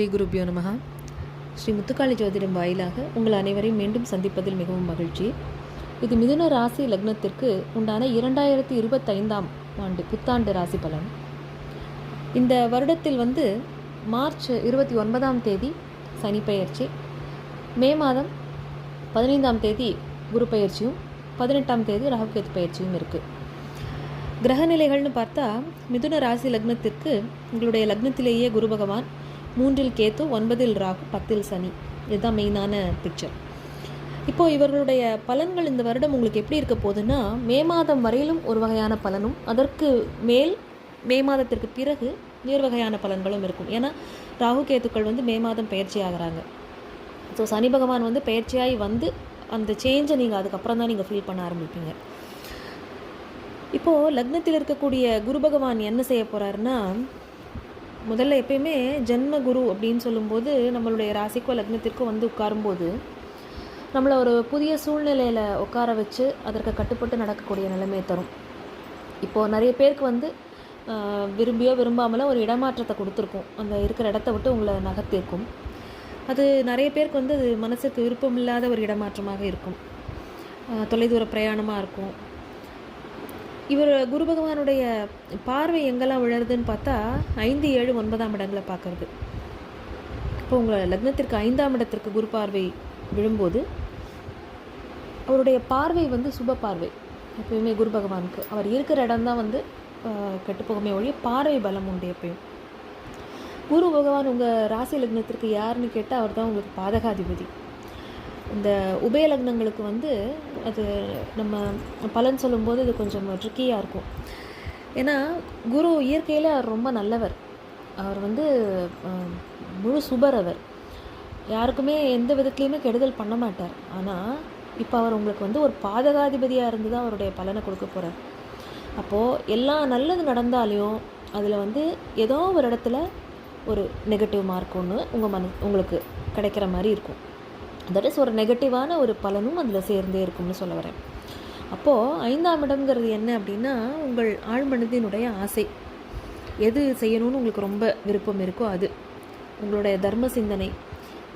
ஸ்ரீ குருபியோ நமகா ஸ்ரீ முத்துக்காளி ஜோதிடம் வாயிலாக உங்கள் அனைவரையும் மீண்டும் சந்திப்பதில் மிகவும் மகிழ்ச்சி. இது மிதுன ராசி லக்னத்திற்கு உண்டான இரண்டாயிரத்தி இருபத்தைந்தாம் ஆண்டு புத்தாண்டு ராசி பலன். இந்த வருடத்தில் வந்து மார்ச் இருபத்தி ஒன்பதாம் தேதி சனி பயிற்சி மே மாதம் பதினைந்தாம் தேதி குரு பயிற்சியும் பதினெட்டாம் தேதி ராகுகேது பயிற்சியும் இருக்குது கிரகநிலைகள்னு பார்த்தா மிதுன ராசி லக்னத்திற்கு உங்களுடைய லக்னத்திலேயே குரு பகவான் மூன்றில் கேத்து ஒன்பதில் ராகு பத்தில் சனி. இதுதான் மெயினான பிக்சர் இப்போது இவர்களுடைய பலன்கள் இந்த வருடம் உங்களுக்கு எப்படி இருக்க போகுதுன்னா மே மாதம் வரையிலும் ஒரு வகையான பலனும் அதற்கு மேல் மே மாதத்திற்கு பிறகு வேறு வகையான பலன்களும் இருக்கும். ஏன்னா ராகு கேத்துக்கள் வந்து மே மாதம் பயிற்சி ஆகிறாங்க. ஸோ சனி பகவான் வந்து பயிற்சியாகி வந்து அந்த சேஞ்சை நீங்கள் அதுக்கப்புறம் தான் நீங்கள் ஃபீல் பண்ண ஆரம்பிப்பீங்க. இப்போது லக்னத்தில் இருக்கக்கூடிய குரு பகவான் என்ன செய்ய போகிறாருன்னா முதல்ல எப்பயுமே ஜென்ம குரு அப்படின்னு சொல்லும்போது நம்மளுடைய ராசிக்கோ லக்னத்திற்கோ வந்து உட்காரும்போது நம்மளை ஒரு புதிய சூழ்நிலையில் உட்கார வச்சு அதற்கு கட்டுப்பட்டு நடக்கக்கூடிய நிலைமையை தரும். இப்போது நிறைய பேருக்கு வந்து விரும்பியோ விரும்பாமலோ ஒரு இடமாற்றத்தை கொடுத்துருக்கும். அந்த இருக்கிற இடத்த விட்டு உங்களை நகர்த்திருக்கும். அது நிறைய பேருக்கு வந்து அது மனசுக்கு விருப்பமில்லாத ஒரு இடமாற்றமாக இருக்கும். தொலைதூர பிரயாணமாக இருக்கும். இவர் குரு பகவானுடைய பார்வை எங்கெல்லாம் விழறதுன்னு பார்த்தா ஐந்து ஏழு ஒன்பதாம் இடங்களை பார்க்கறது. இப்போ உங்கள் லக்னத்திற்கு ஐந்தாம் இடத்திற்கு குரு பார்வை விழும்போது அவருடைய பார்வை வந்து சுப பார்வை. எப்பயுமே குரு பகவானுக்கு. அவர் இருக்கிற இடம்தான் வந்து கெட்டுப்போகமே ஒழிய பார்வை பலம் உண்டு எப்பயும். குரு பகவான் உங்கள் ராசி லக்னத்திற்கு யாருன்னு கேட்டால் அவர் தான் உங்களுக்கு பாதகாதிபதி. இந்த உபய லக்னங்களுக்கு வந்து அது நம்ம பலன் சொல்லும்போது இது கொஞ்சம் ட்ரிக்கியாக இருக்கும். ஏன்னா குரு இயற்கையில் அவர் ரொம்ப நல்லவர். அவர் வந்து முழு சுபர் அவர். யாருக்குமே எந்த விதத்துலேயுமே கெடுதல் பண்ண மாட்டார். ஆனால் இப்போ அவர் உங்களுக்கு வந்து ஒரு பாதகாதிபதியாக இருந்து தான் அவருடைய பலனை கொடுக்க போகிறார் அப்போது எல்லா நல்லது நடந்தாலையும் அதில் வந்து ஏதோ ஒரு இடத்துல ஒரு நெகட்டிவ் மார்க் ஒன்று உங்கள் மன உங்களுக்கு கிடைக்கிற மாதிரி இருக்கும். தட் இஸ் ஒரு நெகட்டிவான ஒரு பலனும் அதில் சேர்ந்தே இருக்கும்னு சொல்ல வரேன். அப்போது ஐந்தாம் இடம்ங்கிறது என்ன அப்படின்னா உங்கள் ஆழ்மனதினுடைய ஆசை. எது செய்யணும்னு உங்களுக்கு ரொம்ப விருப்பம் இருக்கோ அது. உங்களுடைய தர்ம சிந்தனை.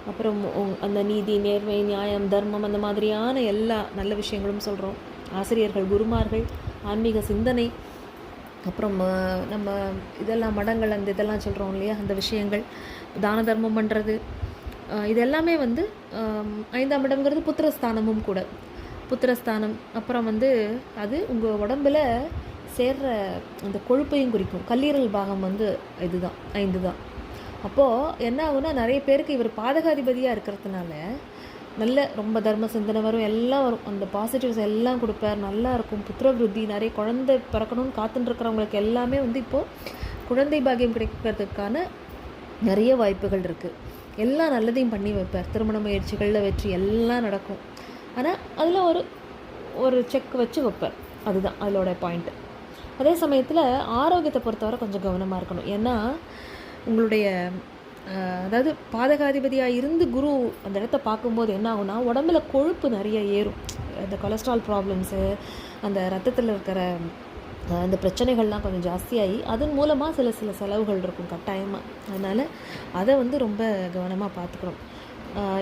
அப்புறம் அந்த நீதி நேர்மை நியாயம் தர்மம் அந்த மாதிரியான எல்லா நல்ல விஷயங்களும் சொல்கிறோம் ஆசிரியர்கள் குருமார்கள் ஆன்மீக சிந்தனை. அப்புறம் நம்ம இதெல்லாம் மடங்கள் அந்த இதெல்லாம் சொல்கிறோம் இல்லையா? அந்த விஷயங்கள். தான தர்மம் பண்ணுறது இது எல்லாமே வந்து ஐந்தாம் இடம்ங்கிறது புத்திரஸ்தானமும் கூட. புத்திரஸ்தானம் அப்புறம் வந்து அது உங்கள் உடம்புல சேர்ற அந்த கொழுப்பையும் குறிக்கும். கல்லீரல் பாகம் வந்து இதுதான் ஐந்து தான் அப்போது என்ன ஆகுனா நிறைய பேருக்கு இவர் பாதகாதிபதியாக இருக்கிறதுனால நல்ல ரொம்ப தர்ம சிந்தனை வரும் எல்லாம் வரும். அந்த பாசிட்டிவ்ஸ் எல்லாம் கொடுப்பார் நல்லா இருக்கும். புத்திரவிருத்தி நிறைய குழந்தை பிறக்கணும்னு காத்துட்டுருக்கிறவங்களுக்கு எல்லாமே வந்து இப்போது குழந்தை பாக்கியம் கிடைக்கிறதுக்கான நிறைய வாய்ப்புகள் இருக்குது எல்லா நல்லதையும் பண்ணி வைப்பார். திருமண முயற்சிகளில் வெற்றி எல்லாம் நடக்கும். ஆனால் அதில் ஒரு ஒரு செக் வச்சு வைப்பார். அதுதான் அதோட பாயிண்ட்டு அதே சமயத்தில் ஆரோக்கியத்தை பொறுத்தவரை கொஞ்சம் கவனமாக இருக்கணும். ஏன்னா உங்களுடைய அதாவது பாதகாதிபதியாக இருந்து குரு அந்த இடத்த பார்க்கும்போது என்ன ஆகும்னா உடம்புல கொழுப்பு நிறைய ஏறும். அந்த கொலஸ்ட்ரால் ப்ராப்ளம்ஸு அந்த ரத்தத்தில் இருக்கிற இந்த அந்த பிரச்சனைகள்லாம் கொஞ்சம் ஜாஸ்தியாகி அதன் மூலமாக சில சில செலவுகள் இருக்கும் கட்டாயமாக அதனால் அதை வந்து ரொம்ப கவனமாக பார்த்துக்கணும்.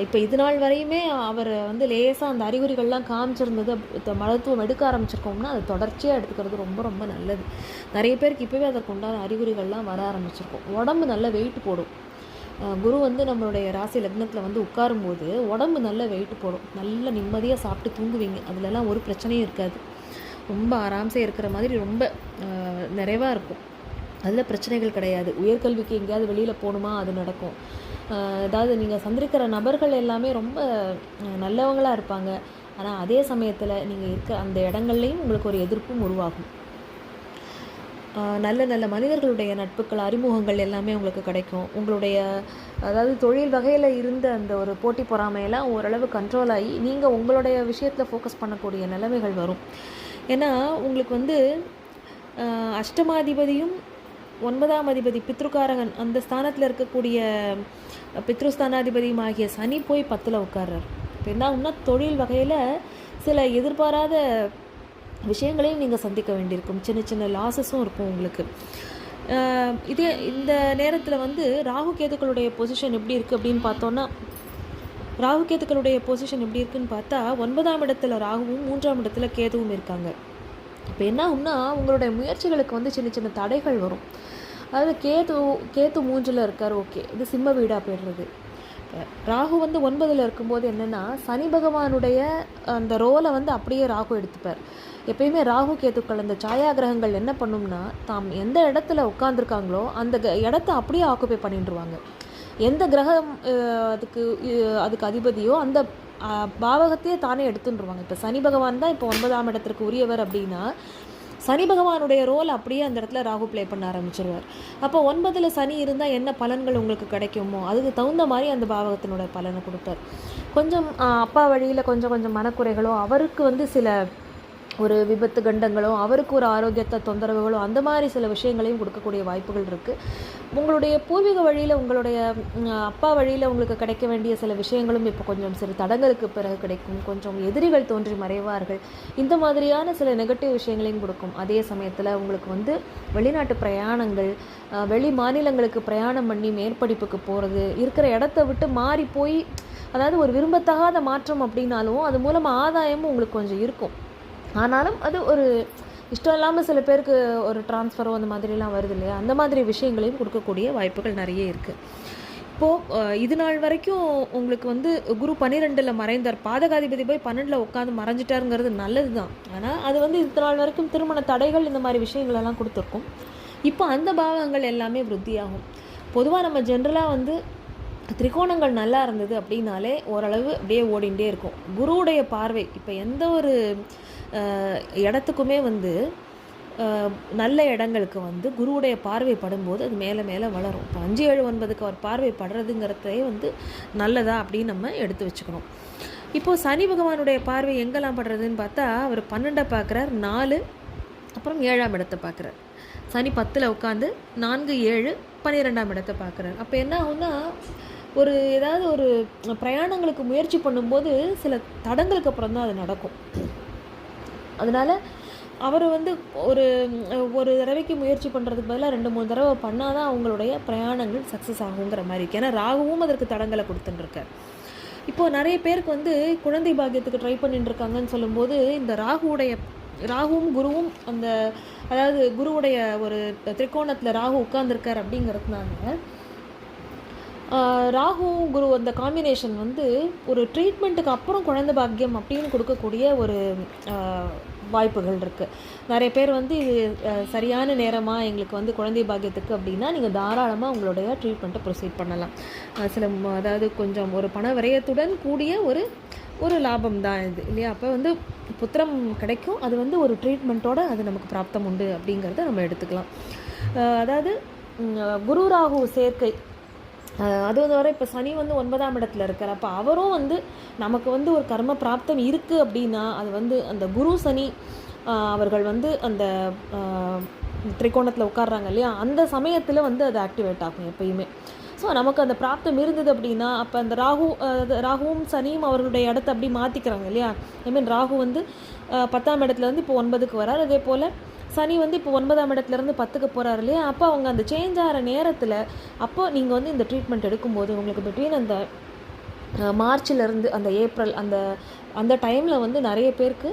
இப்போ இது நாள் வரையுமே அவர் வந்து லேசாக அந்த அறிகுறிகள்லாம் காமிச்சிருந்தது மருத்துவம் எடுக்க ஆரம்பிச்சிருக்கோம்னா அது தொடர்ச்சியாக எடுத்துக்கிறது ரொம்ப ரொம்ப நல்லது. நிறைய பேருக்கு இப்போவே அதற்கு உண்டான அறிகுறிகள்லாம் வர ஆரம்பிச்சிருக்கும். உடம்பு நல்ல வெயிட் போடும். குரு வந்து நம்மளுடைய ராசி லக்னத்தில் வந்து உட்காரும்போது உடம்பு நல்ல வெயிட் போடும். நல்ல நிம்மதியாக சாப்பிட்டு தூங்குவீங்க. அதுலலாம் ஒரு பிரச்சனையும் இருக்காது. ரொம்ப ஆராம்சே இருக்கிற மாதிரி ரொம்ப நிறைவாக இருக்கும். அதில் பிரச்சனைகள் கிடையாது. உயர்கல்விக்கு எங்கேயாவது வெளியில் போகணுமா அது நடக்கும். அதாவது நீங்கள் சந்திருக்கிற நபர்கள் எல்லாமே ரொம்ப நல்லவங்களாக இருப்பாங்க. ஆனால் அதே சமயத்தில் நீங்கள் இருக்க அந்த இடங்கள்லையும் உங்களுக்கு ஒரு எதிர்ப்பும் உருவாகும். நல்ல நல்ல மனிதர்களுடைய நட்புகள் அறிமுகங்கள் எல்லாமே உங்களுக்கு கிடைக்கும். உங்களுடைய அதாவது தொழில் வகையில் இருந்த அந்த ஒரு போட்டி பொறாமையெல்லாம் ஓரளவு கண்ட்ரோல் ஆகி நீங்கள் உங்களுடைய விஷயத்தில் ஃபோக்கஸ் பண்ணக்கூடிய நிலைமைகள் வரும். ஏன்னா உங்களுக்கு வந்து அஷ்டமாதிபதியும் ஒன்பதாம் அதிபதி பித்ருக்காரகன் அந்த ஸ்தானத்தில் இருக்கக்கூடிய பித்ருஸ்தானாதிபதியும் ஆகிய சனி போய் பத்தில் உட்கார்றார். இப்போ என்ன இன்னும் தொழில் வகையில் சில எதிர்பாராத விஷயங்களையும் நீங்கள் சந்திக்க வேண்டியிருக்கும். சின்ன சின்ன லாஸஸும் இருக்கும் உங்களுக்கு. இதே இந்த நேரத்தில் வந்து ராகு கேதுக்களுடைய பொசிஷன் எப்படி இருக்குது அப்படின்னு பார்த்தோன்னா ராகு கேதுக்களுடைய பொசிஷன் எப்படி இருக்குன்னு பார்த்தா ஒன்பதாம் இடத்துல ராகுவும் மூன்றாம் இடத்துல கேதுவும் இருக்காங்க. இப்போ என்ன ஆகும்னா உங்களுடைய முயற்சிகளுக்கு வந்து சின்ன சின்ன தடைகள் வரும். அதாவது கேது கேத்து மூன்றில் இருக்கார் ஓகே. இது சிம்ம வீடாக போயிடுறது. ராகு வந்து ஒன்பதில் இருக்கும்போது என்னென்னா சனி பகவானுடைய அந்த ரோலை வந்து அப்படியே ராகு எடுத்துப்பார். எப்பயுமே ராகு கேத்துக்கள் அந்த சாயாகிரகங்கள் என்ன பண்ணும்னா தாம் எந்த இடத்துல உட்காந்துருக்காங்களோ அந்த க- இடத்த அப்படியே ஆக்குப்பை பண்ணிட்டுருவாங்க. எந்த கிரகம் அதுக்கு அதுக்கு அதிபதியோ அந்த பாவகத்தையே தானே எடுத்துட்டுருவாங்க இப்போ சனி பகவான் தான் இப்போ ஒன்பதாம் இடத்திற்கு உரியவர் அப்படின்னா சனி பகவானுடைய ரோல் அப்படியே அந்த இடத்துல ராகு ப்ளே பண்ண ஆரம்பிச்சிருவார். அப்போ ஒன்பதில் சனி இருந்தால் என்ன பலன்கள் உங்களுக்கு கிடைக்குமோ அதுக்கு தகுந்த மாதிரி அந்த பாவகத்தினுடைய பலனை கொடுப்பார். கொஞ்சம் அப்பா வழியில் கொஞ்சம் கொஞ்சம் மனக்குறைகளோ அவருக்கு வந்து சில ஒரு விபத்து கண்டங்களோ அவருக்கு ஒரு ஆரோக்கியத்தை தொந்தரவுகளோ அந்த மாதிரி சில விஷயங்களையும் கொடுக்கக்கூடிய வாய்ப்புகள் இருக்குது உங்களுடைய பூர்வீக வழியில் உங்களுடைய அப்பா வழியில் உங்களுக்கு கிடைக்க வேண்டிய சில விஷயங்களும் இப்போ கொஞ்சம் சிறு தடங்களுக்கு பிறகு கிடைக்கும். கொஞ்சம் எதிரிகள் தோன்றி மறைவார்கள். இந்த மாதிரியான சில நெகட்டிவ் விஷயங்களையும் கொடுக்கும். அதே சமயத்தில் உங்களுக்கு வந்து வெளிநாட்டு பிரயாணங்கள் வெளி மாநிலங்களுக்கு பிரயாணம் பண்ணி மேற்படிப்புக்கு போகிறது இருக்கிற இடத்த விட்டு மாறி போய் அதாவது ஒரு விரும்பத்தகாத மாற்றம் அப்படின்னாலும் அது மூலமாக ஆதாயமும் உங்களுக்கு கொஞ்சம் இருக்கும். ஆனாலும் அது ஒரு இஷ்டம் இல்லாமல் சில பேருக்கு ஒரு ட்ரான்ஸ்ஃபரோ அந்த மாதிரிலாம் வருது இல்லையா? அந்த மாதிரி விஷயங்களையும் கொடுக்கக்கூடிய வாய்ப்புகள் நிறைய இருக்குது இப்போது இது நாள் வரைக்கும் உங்களுக்கு வந்து குரு பன்னிரெண்டில் மறைந்தார். பாதகாதிபதி போய் பன்னெண்டில் உட்காந்து மறைஞ்சிட்டாருங்கிறது நல்லது தான் ஆனால் அது வந்து இது நாள் வரைக்கும் திருமண தடைகள் இந்த மாதிரி விஷயங்களெல்லாம் கொடுத்துருக்கும். இப்போ அந்த பாவங்கள் எல்லாமே விருத்தியாகும். பொதுவாக நம்ம ஜென்ரலாக வந்து திரிகோணங்கள் நல்லா இருந்தது அப்படின்னாலே ஓரளவு அப்படியே ஓடிண்டே இருக்கும். குருவுடைய பார்வை இப்போ எந்த ஒரு இடத்துக்குமே வந்து நல்ல இடங்களுக்கு வந்து குருவுடைய பார்வை படும்போது அது மேலே மேலே வளரும். இப்போ அஞ்சு ஏழு ஒன்பதுக்கு அவர் பார்வை படுறதுங்கிறதே வந்து நல்லதா அப்படின்னு நம்ம எடுத்து வச்சுக்கணும். இப்போது சனி பகவானுடைய பார்வை எங்கெல்லாம் படுறதுன்னு பார்த்தா அவர் பன்னெண்டை பார்க்குறார் நாலு அப்புறம் ஏழாம் இடத்தை பார்க்குறார். சனி பத்தில் உட்காந்து நான்கு ஏழு பன்னிரெண்டாம் இடத்தை பார்க்குறாரு. அப்போ என்ன ஆகும்னா ஒரு ஏதாவது ஒரு பிரயாணங்களுக்கு முயற்சி பண்ணும்போது சில தடங்களுக்கு அப்புறம் தான் அது நடக்கும். அதனால் அவர் வந்து ஒரு ஒரு தடவைக்கு முயற்சி பண்ணுறதுக்கு பதிலாக ரெண்டு மூணு தடவை பண்ணால் தான் அவங்களுடைய பிரயாணங்கள் சக்ஸஸ் ஆகுங்கிற மாதிரி இருக்கு. ஏன்னா ராகுவும் அதற்கு தடங்களை கொடுத்துட்டுருக்கார். இப்போது நிறைய பேருக்கு வந்து குழந்தை பாக்கியத்துக்கு ட்ரை பண்ணிட்டுருக்காங்கன்னு சொல்லும்போது இந்த ராகுவுடைய ராகுவும் குருவும் அந்த அதாவது குருவுடைய ஒரு திரிகோணத்தில் ராகு உட்கார்ந்துருக்கார் அப்படிங்கிறதுனால ராகு ராகுவும் குரு அந்த காம்பினேஷன் வந்து ஒரு ட்ரீட்மெண்ட்டுக்கு அப்புறம் குழந்தை பாக்கியம் அப்படின்னு கொடுக்கக்கூடிய ஒரு வாய்ப்புகள் இருக்குது நிறைய பேர் வந்து இது சரியான நேரமாக எங்களுக்கு வந்து குழந்தை பாக்கியத்துக்கு அப்படின்னா நீங்கள் தாராளமாக உங்களுடைய ட்ரீட்மெண்ட்டை ப்ரொசீட் பண்ணலாம். சில அதாவது கொஞ்சம் ஒரு பண விரயத்துடன் கூடிய ஒரு ஒரு லாபம் தான் இது இல்லையா? அப்போ வந்து புத்திரம் கிடைக்கும். அது வந்து ஒரு ட்ரீட்மெண்ட்டோட அது நமக்கு பிராப்தம் உண்டு அப்படிங்கிறத நம்ம எடுத்துக்கலாம். அதாவது குரு ராகு சேர்க்கை அது வந்து வர இப்போ சனி வந்து ஒன்பதாம் இடத்துல இருக்கார். அப்போ அவரும் வந்து நமக்கு வந்து ஒரு கர்ம பிராப்தம் இருக்குது அப்படின்னா அது வந்து அந்த குரு சனி அவர்கள் வந்து அந்த திரிகோணத்தில் உட்கார்றாங்க இல்லையா? அந்த சமயத்தில் வந்து அது ஆக்டிவேட் ஆகும் எப்பயுமே. ஸோ நமக்கு அந்த பிராப்தம் இருந்தது அப்படின்னா அப்போ அந்த ராகு அது ராகுவும் சனியும் அவர்களுடைய இடத்த அப்படி மாற்றிக்கிறாங்க இல்லையா? ஐ மீன் ராகு வந்து பத்தாம் இடத்துலேருந்து இப்போ ஒன்பதுக்கு வரார். அதே போல் சனி வந்து இப்போ ஒன்பதாம் இடத்துல இருந்து பத்துக்கு போகிறாரு இல்லையா? அப்போ அவங்க அந்த சேஞ்ச் ஆகிற நேரத்தில் அப்போ நீங்கள் வந்து இந்த ட்ரீட்மெண்ட் எடுக்கும்போது உங்களுக்கு பிட்வீன் அந்த மார்ச்சிலேருந்து அந்த ஏப்ரல் அந்த அந்த டைமில் வந்து நிறைய பேருக்கு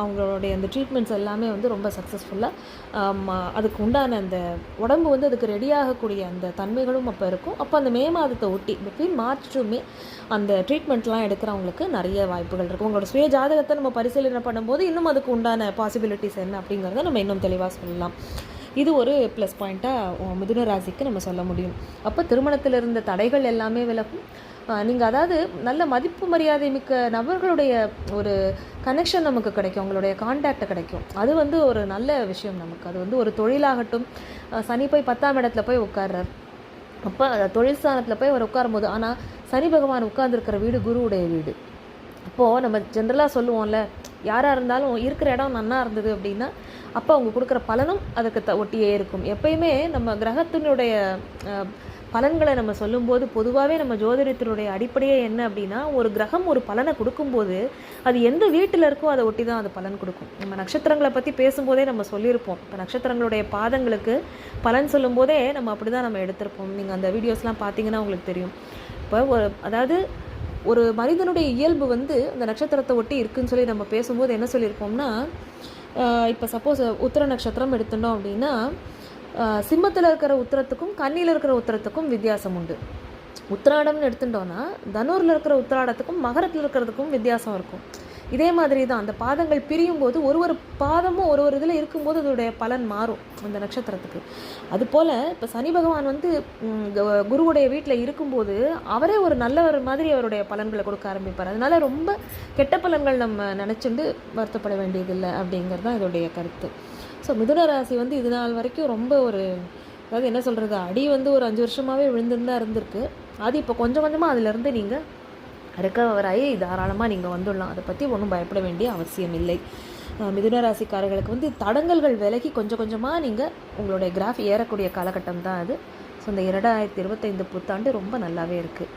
அவங்களுடைய அந்த ட்ரீட்மெண்ட்ஸ் எல்லாமே வந்து ரொம்ப சக்ஸஸ்ஃபுல்லாக அதுக்கு உண்டான அந்த உடம்பு வந்து அதுக்கு ரெடியாகக்கூடிய அந்த தன்மைகளும் அப்போ இருக்கும். அப்போ அந்த மே மாதத்தை ஒட்டி பிட்வீன் மார்ச் டு மே அந்த ட்ரீட்மெண்ட்லாம் எடுக்கிறவங்களுக்கு நிறைய வாய்ப்புகள் இருக்கும் உங்களோட சுய ஜாதகத்தை நம்ம பரிசீலனை பண்ணும்போது இன்னும் அதுக்கு உண்டான பாசிபிலிட்டிஸ் என்ன அப்படிங்கிறத நம்ம இன்னும் தெளிவாக சொல்லலாம். இது ஒரு ப்ளஸ் பாயிண்ட்டாக மிதுன ராசிக்கு நம்ம சொல்ல முடியும். அப்போ திருமணத்தில் இருந்த தடைகள் எல்லாமே விலகும். நீங்கள் அதாவது நல்ல மதிப்பு மரியாதை மிக்க நபர்களுடைய ஒரு கனெக்ஷன் நமக்கு கிடைக்கும். அவங்களுடைய கான்டாக்ட் கிடைக்கும். அது வந்து ஒரு நல்ல விஷயம் நமக்கு. அது வந்து ஒரு தொழிலாகட்டும் சனி போய் பத்தாம் இடத்துல போய் உட்கார்றார். அப்போ தொழில் ஸ்தானத்தில் போய் அவர் உட்காரும்போது ஆனால் சனி பகவான் உட்கார்ந்துருக்கிற வீடு குருவுடைய வீடு. அப்போது நம்ம ஜென்ரலாக சொல்லுவோம்ல யாராக இருந்தாலும் இருக்கிற இடம் நன்னா இருந்தது அப்படின்னா அப்போ அவங்க கொடுக்குற பலனும் அதுக்கு த ஒட்டியே இருக்கும். எப்பயுமே நம்ம கிரகத்தினுடைய பலன்களை நம்ம சொல்லும்போது பொதுவாகவே நம்ம ஜோதிடத்தினுடைய அடிப்படையே என்ன அப்படின்னா ஒரு கிரகம் ஒரு பலனை கொடுக்கும்போது அது எந்த வீட்டில் இருக்கோ அதை ஒட்டி தான் அது பலன் கொடுக்கும். நம்ம நட்சத்திரங்களை பற்றி பேசும்போதே நம்ம சொல்லியிருப்போம். இப்போ நட்சத்திரங்களுடைய பாதங்களுக்கு பலன் சொல்லும்போதே நம்ம அப்படி தான் நம்ம எடுத்திருப்போம். நீங்கள் அந்த வீடியோஸ்லாம் பார்த்தீங்கன்னா உங்களுக்கு தெரியும். இப்போ ஒரு அதாவது ஒரு மனிதனுடைய இயல்பு வந்து அந்த நட்சத்திரத்தை ஒட்டி இருக்குன்னு சொல்லி நம்ம பேசும்போது என்ன சொல்லியிருப்போம்னா இப்போ சப்போஸ் உத்திர நட்சத்திரம் எடுத்துட்டோம் அப்படின்னா சிம்மத்தில் இருக்கிற உத்திரத்துக்கும் கண்ணியில் இருக்கிற உத்திரத்துக்கும் வித்தியாசம் உண்டு. உத்திராடம்னு எடுத்துட்டோன்னா தனூரில் இருக்கிற உத்திராடத்துக்கும் மகரத்தில் இருக்கிறதுக்கும் வித்தியாசம் இருக்கும். இதே மாதிரி தான் அந்த பாதங்கள் பிரியும் போது ஒரு ஒரு பாதமும் ஒரு ஒரு இதில் இருக்கும்போது அதோடைய பலன் மாறும் அந்த நட்சத்திரத்துக்கு. அதுபோல் இப்போ சனி பகவான் வந்து குருவுடைய வீட்டில் இருக்கும்போது அவரே ஒரு நல்லவர் மாதிரி அவருடைய பலன்களை கொடுக்க ஆரம்பிப்பார். அதனால் ரொம்ப கெட்ட பலன்கள் நம்ம நினச்சிண்டு வருத்தப்பட வேண்டியதில்லை அப்படிங்கிறது தான் இதோடைய கருத்து. ஸோ மிதுன ராசி வந்து இது நாள் வரைக்கும் ரொம்ப ஒரு அதாவது என்ன சொல்கிறது அடி வந்து ஒரு அஞ்சு வருஷமாகவே விழுந்துருந்தா இருந்திருக்கு. அது இப்போ கொஞ்சம் கொஞ்சமாக அதிலிருந்து நீங்கள் ரெக்கவர் ஆகி தாராளமாக நீங்கள் வந்துடலாம். அதை பற்றி ஒன்றும் பயப்பட வேண்டிய அவசியம் இல்லை. மிதுன ராசிக்காரர்களுக்கு வந்து தடங்கல்கள் விலகி கொஞ்சம் கொஞ்சமாக நீங்கள் உங்களுடைய கிராஃப் ஏறக்கூடிய காலகட்டம் தான் அது. ஸோ இந்த இரண்டாயிரத்தி இருபத்தைந்து புத்தாண்டு ரொம்ப நல்லாவே இருக்குது